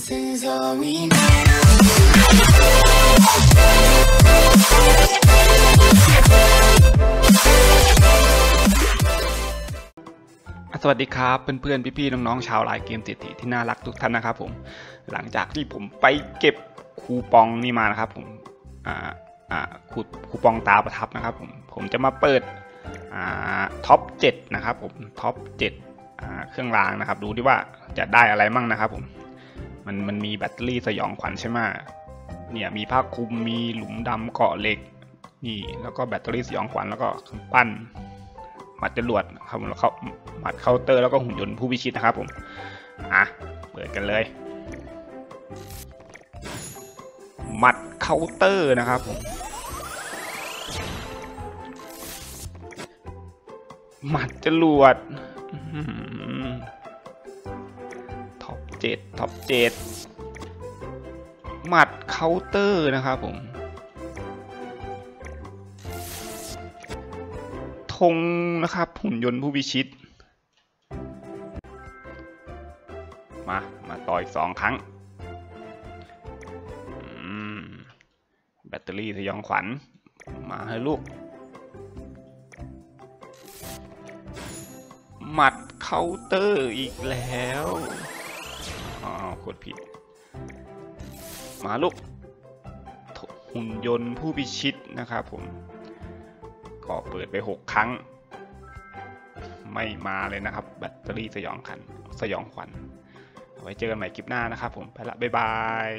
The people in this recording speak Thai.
This is all we need. สวัสดีครับเพื่อนๆ พี่ๆ น้องๆ ชาวไลน์เกมเศรษฐีที่น่ารักทุกท่านนะครับผม หลังจากที่ผมไปเก็บคูปองนี่มานะครับผมอ่าอ่าคูคูปองตาประทับนะครับผมผมจะมาเปิดอ่าท็อป 7 นะครับผมท็อป7อ่าเครื่องรางนะครับ ดูดิว่าจะได้อะไรมั่งนะครับผม มันมันมีแบตเตอรี่สยองขวัญใช่ไหมเนี่ยมีผ้าคลุมมีหลุมดำเกาะเหล็ก นี่แล้วก็แบตเตอรี่สยองขวัญแล้วก็กำปั้นหมัดจรวดครับผมแล้วเขาหมัดเคาน์เตอร์แล้วก็หุ่นยนต์ผู้พิชิตนะครับผมอะเปิดกันเลยหมัดเคาน์เตอร์นะครับผมหมัดจรวด เจ็ดท็อปเจ็ดหมัดเคาน์เตอร์นะครับผมธงนะครับหุ่นยนต์ผู้พิชิต มา มาต่ออีกสองครั้งแบตเตอรี่สยองขวัญ มาให้ลูก หมัดเคาน์เตอร์อีกแล้ว กดผิด มาลูกหุ่นยนต์ผู้พิชิตนะครับผม ก็เปิดไป 6 ครั้ง ไม่มาเลยนะครับ แบตเตอรี่สยองขัน สยองขวัญไว้เจอกันใหม่คลิปหน้านะครับผม ไปละ บ๊ายบาย